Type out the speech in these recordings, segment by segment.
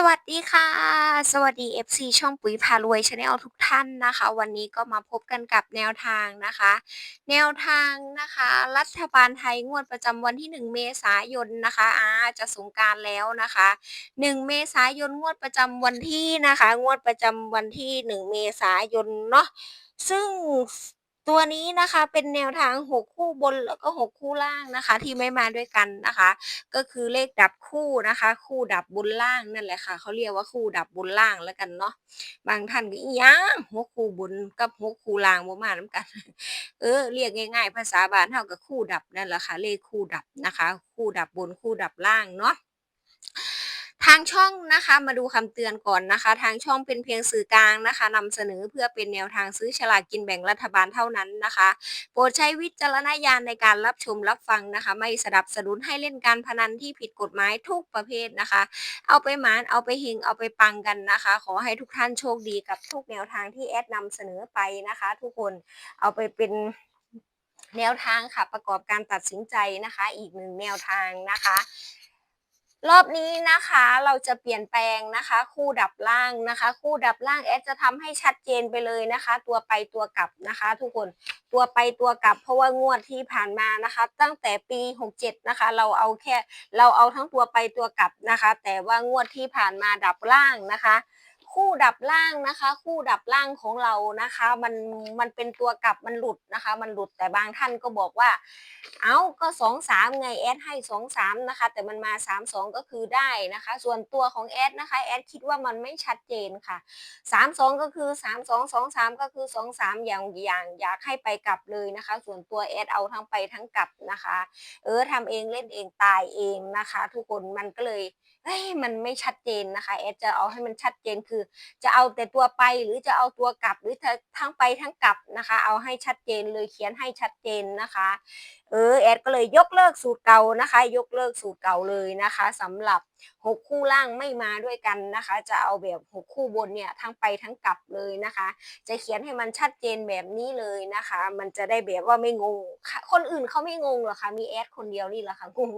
สวัสดีค่ะ สวัสดี FC ช่องปุ๋ยพารวยชาแนลทุกท่านนะคะ วันนี้ก็มาพบกันกับแนวทางนะคะ แนวทางนะคะ รัฐบาลไทยงวดประจำวันที่ 1 เมษายนนะคะอาจะสงการแล้วนะคะ 1 เมษายนงวดประจำวันที่นะคะ งวดประจำวันที่ 1 เมษายนเนาะซึ่ง ตัวนี้นะคะเป็นแนวทาง 6 คู่บนแล้วก็ 6 คู่ล่างนะคะ ที่ไม่มาด้วยกันนะคะ ก็คือเลขดับคู่นะคะ คู่ดับบนล่างนั่นแหละค่ะเขาเรียกว่าคู่ดับบนล่างแล้วกันเนาะบางท่านก็อีหยังหัวคู่บนกับหัวคู่ล่างบ่มานํกัน เออเรียกง่าย ๆ ภาษาบานเฮาก็คู่ดับนั่นแหละค่ะเลขคู่ดับนะคะ คู่ดับบนคู่ดับล่างเนาะ ทางช่องนะคะมาดูคำเตือนก่อนนะคะ ทางช่องเป็นเพียงสื่อกลางนะคะนำเสนอเพื่อเป็นแนวทางซื้อฉลากกินแบ่งรัฐบาลเท่านั้นนะคะ โปรดใช้วิจารณญาณในการรับชมรับฟังนะคะ ไม่สนับสนุนให้เล่นการพนันที่ผิดกฎหมายทุกประเภทนะคะ เอาไปหมานเอาไปเฮงเอาไปปังกันนะคะ ขอให้ทุกท่านโชคดีกับทุกแนวทางที่แอดนำเสนอไปนะคะ ทุกคนเอาไปเป็นแนวทางค่ะประกอบการตัดสินใจนะคะ อีกหนึ่งแนวทางนะคะ รอบนี้นะคะเราจะเปลี่ยนแปลงนะคะ คู่ดับล่างนะคะ คู่ดับล่างแอดจะทำให้ชัดเจนไปเลยนะคะ ตัวไปตัวกลับนะคะ ทุกคนตัวไปตัวกลับ เพราะว่างวดที่ผ่านมานะคะ ตั้งแต่ปี 67 นะคะ เราเอาแค่เราเอาทั้งตัวไปตัวกลับนะคะ แต่ว่างวดที่ผ่านมาดับล่างนะคะ คู่ดับล่างนะคะ คู่ดับล่างของเรานะคะ มันมันเป็นตัวกลับมันหลุดนะคะ มันหลุดแต่บางท่านก็บอกว่า เอาก็สองสามไงแอดให้สองสามนะคะ แต่มันมาสามสองก็คือได้นะคะ ส่วนตัวของแอดนะคะแอดคิดว่ามันไม่ชัดเจนค่ะสามสองก็คือสามสองสองสามก็คือสองสามอย่างอย่างอยากให้ไปกลับเลยนะคะ ส่วนตัวแอดเอาทั้งไปทั้งกลับนะคะ เออทำเองเล่นเองตายเองนะคะ ทุกคนมันก็เลยเฮ้ยมันไม่ชัดเจนนะคะแอดจะเอาให้มันชัดเจนคือจะเอาแต่ตัวไปหรือจะเอาตัวกลับหรือทั้งไปทั้งกลับนะคะ เอาให้ชัดเจนเลยเขียนให้ชัดเจนนะคะ เออแอดก็เลยยกเลิกสูตรเก่านะคะ ยกเลิกสูตรเก่าเลยนะคะสำหรับหกคู่ล่างไม่มาด้วยกันนะคะ จะเอาแบบหกคู่บนเนี่ยทั้งไปทั้งกลับเลยนะคะ จะเขียนให้มันชัดเจนแบบนี้เลยนะคะ มันจะได้แบบว่าไม่งง คนอื่นเขาไม่งงหรอคะมีแอดคนเดียวนี่แหละค่ะงง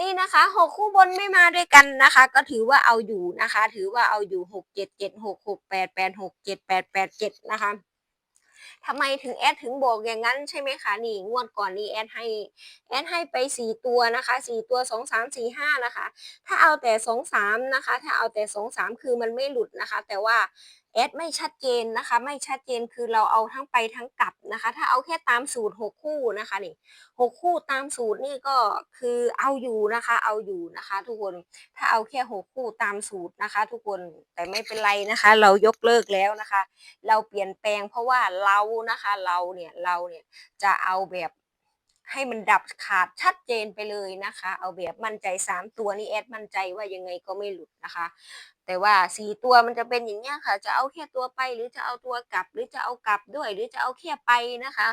นี่นะคะหกคู่บนไม่มาด้วยกันนะคะ ก็ถือว่าเอาอยู่นะคะ ถือว่าเอาอยู่หกเจ็ดเจ็ดหกหกแปดแปดหกเจ็ดแปดแปดเจ็ดนะคะทำไมถึงแอดถึงบอกอย่างนั้นใช่ไหมคะนี่งวดก่อนนี้แอดให้แอดให้ไปสี่ตัวนะคะสี่ตัวสองสามสี่ห้านะคะ ถ้าเอาแต่สองสามนะคะ ถ้าเอาแต่สองสามคือมันไม่หลุดนะคะ แต่ว่า แอดไม่ชัดเจนนะคะ ไม่ชัดเจนคือเราเอาทั้งไปทั้งกลับนะคะ ถ้าเอาแค่ตามสูตรหกคู่นะคะนี่หกคู่ตามสูตรนี่ก็คือเอาอยู่นะคะ เอาอยู่นะคะ ทุกคนถ้าเอาแค่หกคู่ตามสูตรนะคะ ทุกคนแต่ไม่เป็นไรนะคะ เรายกเลิกแล้วนะคะ เราเปลี่ยนแปลงเพราะว่าเรานะคะเราเนี่ยเราเนี่ยจะเอาแบบ ให้มันดับขาดชัดเจนไปเลยนะคะ เอาแบบมั่นใจสามตัวนี่แอดมั่นใจว่ายังไงก็ไม่หลุดนะคะ แต่ว่าสี่ตัวมันจะเป็นอย่างนี้ค่ะ จะเอาแค่ตัวไปหรือจะเอาตัวกลับ หรือจะเอากลับด้วย หรือจะเอาแค่ไปนะคะ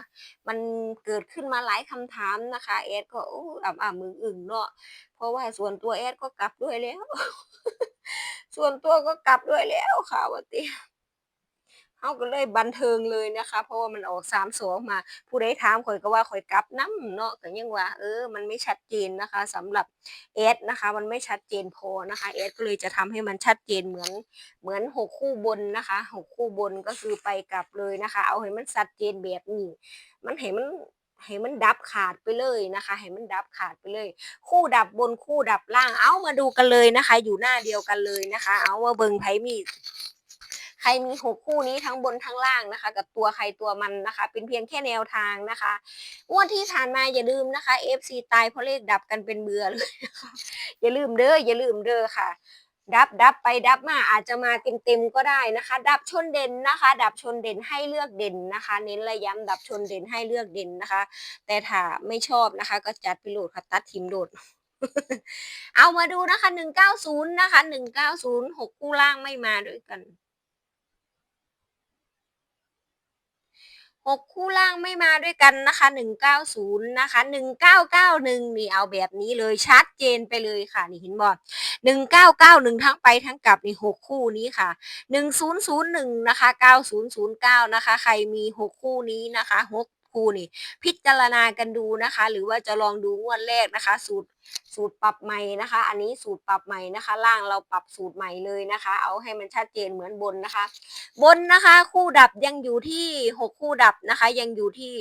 มันเกิดขึ้นมาหลายคำถามนะคะแอดก็อ่าอ่ามืออึ่งเนาะเพราะว่าส่วนตัวแอดก็กลับด้วยแล้ว ส่วนตัวก็กลับด้วยแล้วค่ะวันนี้ เขาก็เลยบันเทิงเลยนะคะ เพราะว่ามันออกสามสองมา ผู้ใดถามข่อยก็ว่าข่อยกลับน้ำเนาะก็ยังว่า เออ มันไม่ชัดเจนนะคะสำหรับเอสนะคะ มันไม่ชัดเจนพอนะคะเอสก็เลยจะทำให้มันชัดเจนเหมือนเหมือนหกคู่บนนะคะหกคู่บนก็คือไปกลับเลยนะคะ เอาให้มันชัดเจนแบบนี้ มันให้มันให้มันดับขาดไปเลยนะคะ ให้มันดับขาดไปเลย คู่ดับบนคู่ดับล่าง เอามาดูกันเลยนะคะ อยู่หน้าเดียวกันเลยนะคะ เอาว่าเบิงไพ่มี ใครมีหกคู่นี้ทั้งบนทั้งล่างนะคะ กับตัวใครตัวมันนะคะ เป็นเพียงแค่แนวทางนะคะงวดที่ผ่านมาอย่าลืมนะคะ FC ตายเพราะเลขดับกันเป็นเบื่อเลยนะคะอย่าลืมเด้ออย่าลืมเด้อค่ะ ดับดับไปดับมาอาจจะมาเต็มเต็มก็ได้นะคะ ดับชนเด่นนะคะ ดับชนเด่นให้เลือกเด่นนะคะ เน้นระย้ำดับชนเด่นให้เลือกเด่นนะคะ แต่ถ้าไม่ชอบนะคะ ก็จัดไปโหลดค่ะตัดทิมโหลดเอามาดูนะคะหนึ่งเก้าศูนย์นะคะหนึ่งเก้าศูนย์หกคู่ล่างไม่มาด้วยกัน หกคู่ล่างไม่มาด้วยกันนะคะหนึ่งเก้าศูนย์นะคะหนึ่งเก้าเก้าหนึ่งนี่เอาแบบนี้เลยชัดเจนไปเลยค่ะ นี่เห็นบอดหนึ่งเก้าเก้าหนึ่งทั้งไปทั้งกลับนี่หกคู่นี้ค่ะหนึ่งศูนย์ศูนย์หนึ่งนะคะเก้าศูนย์ศูนย์เก้านะคะ ใครมีหกคู่นี้นะคะหก คู่นี่ พิจารณากันดูนะคะ หรือว่าจะลองดูงวดแรกนะคะ สูตรสูตรปรับใหม่นะคะ อันนี้สูตรปรับใหม่นะคะ ล่างเราปรับสูตรใหม่เลยนะคะ เอาให้มันชัดเจนเหมือนบนนะคะ บนนะคะ คู่ดับยังอยู่ที่หกคู่ดับนะคะ ยังอยู่ที่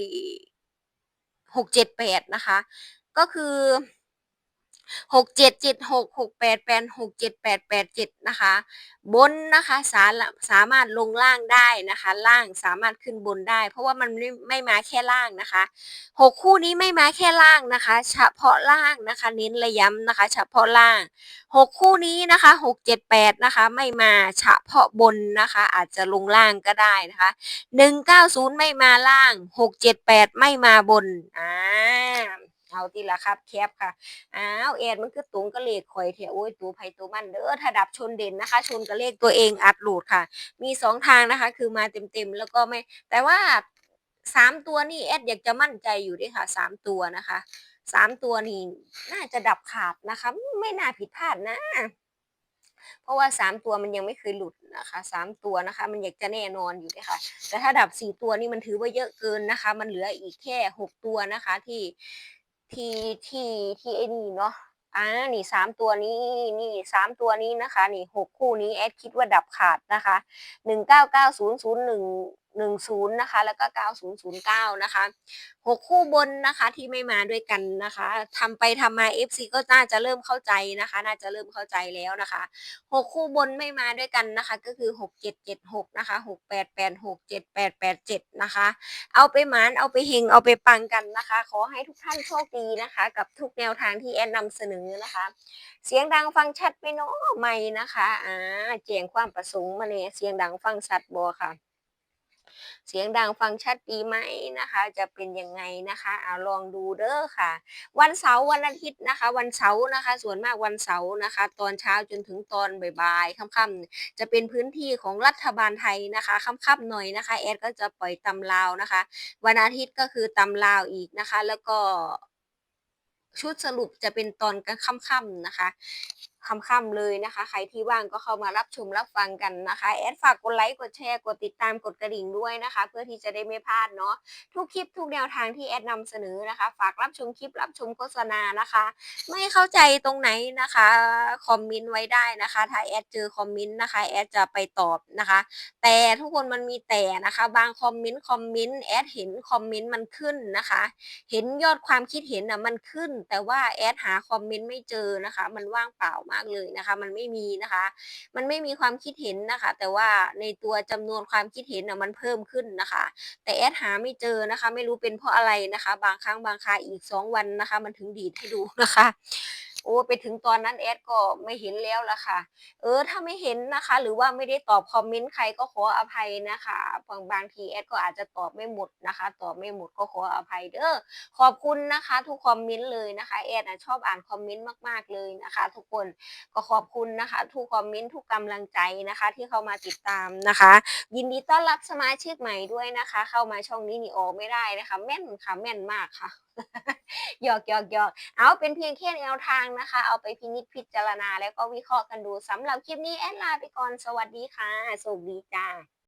หกเจ็ดแปดนะคะ ก็คือ หกเจ็ดเจ็ดหกหกแปดแปดหกเจ็ดแปดแปดเจ็ดนะคะ บนนะคะสาสามารถลงล่างได้นะคะ ล่างสามารถขึ้นบนได้ เพราะว่ามันไม่ไม่มาแค่ล่างนะคะหกคู่นี้ไม่มาแค่ล่างนะคะ เฉพาะล่างนะคะ เน้นระย้ำนะคะ เฉพาะล่างหกคู่นี้นะคะหกเจ็ดแปดนะคะ ไม่มาเฉพาะบนนะคะ อาจจะลงล่างก็ได้นะคะหนึ่งเก้าศูนย์ไม่มาล่างหกเจ็ดแปดไม่มาบนอ่า เอาที่ละครับแคบค่ะอ้าวแอดมันคือตุงกระเลขข่อยเถอะโอ้ยตัวไผตัวมันเด้อถ้าดับชนเด่นนะคะ ชนกระเลขตัวเองอัดหลุดค่ะ มีสองทางนะคะ คือมาเต็มๆแล้วก็ไม่ แต่ว่าสามตัวนี่แอดอยากจะมั่นใจอยู่ด้วยค่ะสามตัวนะคะสามตัวนี่น่าจะดับขาดนะคะ ไม่น่าผิดพลาดนะเพราะว่าสามตัวมันยังไม่เคยหลุดนะคะสามตัวนะคะ มันอยากจะแน่นอนอยู่เลยค่ะ แต่ถ้าดับสี่ตัวนี่มันถือว่าเยอะเกินนะคะ มันเหลืออีกแค่หกตัวนะคะที่ ที่ที่ที่ไอนี่เนาะอ่านี่สามตัวนี้นี่สามตัวนี้นะคะ นี่หกคู่นี้แอดคิดว่าดับขาดนะคะหนึ่งเก้าเก้าศูนย์ศูนย์หนึ่ง หนึ่งศูนย์นะคะแล้วก็เก้าศูนย์ศูนย์เก้านะคะหกคู่บนนะคะที่ไม่มาด้วยกันนะคะทำไปทำมา FC ก็น่าจะเริ่มเข้าใจนะคะ น่าจะเริ่มเข้าใจแล้วนะคะหกคู่บนไม่มาด้วยกันนะคะ ก็คือหกเจ็ดเจ็ดหกนะคะหกแปดแปดหกเจ็ดแปดแปดเจ็ดนะคะ เอาไปหมานเอาไปเฮงเอาไปปังกันนะคะ ขอให้ทุกท่านโชคดีนะคะ กับทุกแนวทางที่แอนนำเสนอนะคะ เสียงดังฟังชัดไปเนาะไม่นะคะอ่าแจ้งความประสงค์มาเนี่ยเสียงดังฟังชัดบ่ค่ะ เสียงดังฟังชัดดีไหมนะคะ จะเป็นยังไงนะคะเอาลองดูเด้อค่ะ วันเสาร์วันอาทิตย์นะคะ วันเสาร์นะคะ ส่วนมากวันเสาร์นะคะ ตอนเช้าจนถึงตอนบ่ายๆค่ำๆจะเป็นพื้นที่ของรัฐบาลไทยนะคะค่ำๆหน่อยนะคะแอดก็จะปล่อยตำลาวนะคะ วันอาทิตย์ก็คือตำลาวอีกนะคะ แล้วก็ชุดสรุปจะเป็นตอนกลางค่ำๆนะคะ ค่ำๆเลยนะคะ ใครที่ว่างก็เข้ามารับชมรับฟังกันนะคะ แอดฝากกดไลค์กดแชร์กดติดตามกดกระดิ่งด้วยนะคะ เพื่อที่จะได้ไม่พลาดเนาะทุกคลิปทุกแนวทางที่แอดนำเสนอนะคะ ฝากรับชมคลิปรับชมโฆษณานะคะ ไม่เข้าใจตรงไหนนะคะคอมเมนต์ไว้ได้นะคะ ถ้าแอดเจอคอมเมนต์นะคะแอดจะไปตอบนะคะ แต่ทุกคนมันมีแต่นะคะ บางคอมเมนต์คอมเมนต์แอดเห็นคอมเมนต์มันขึ้นนะคะ เห็นยอดความคิดเห็นอะมันขึ้น แต่ว่าแอดหาคอมเมนต์ไม่เจอนะคะ มันว่างเปล่ามากเลยนะคะ มันไม่มีนะคะ มันไม่มีความคิดเห็นนะคะ แต่ว่าในตัวจำนวนความคิดเห็นน่ะมันเพิ่มขึ้นนะคะ แต่แอดหาไม่เจอนะคะ ไม่รู้เป็นเพราะอะไรนะคะ บางครั้งบางคราอีกสองวันนะคะ มันถึงดีดให้ดูนะคะ โอ้ไปถึงตอนนั้นแอดก็ไม่เห็นแล้วละค่ะ เออถ้าไม่เห็นนะคะ หรือว่าไม่ได้ตอบคอมเมนต์ใครก็ขออภัยนะคะบางบางทีแอดก็อาจจะตอบไม่หมดนะคะ ตอบไม่หมดก็ขออภัยเด้อขอบคุณนะคะ ทุกคอมเมนต์เลยนะคะแอดนะชอบอ่านคอมเมนต์มากๆเลยนะคะ ทุกคนก็ขอบคุณนะคะ ทุกคอมเมนต์ทุกกำลังใจนะคะ ที่เข้ามาติดตามนะคะ ยินดีต้อนรับสมาชิกใหม่ด้วยนะคะ เข้ามาช่องนี้นี่ออกไม่ได้นะคะ แม่นค่ะแม่นมากค่ะหยอกหยอกหยอกเอาเป็นเพียงแค่แนวทางนะคะ เอาไปพินิจพิจารณาแล้วก็วิเคราะห์กันดูสำหรับคลิปนี้แอดลาไปก่อนสวัสดีค่ะสวัสดีจ้า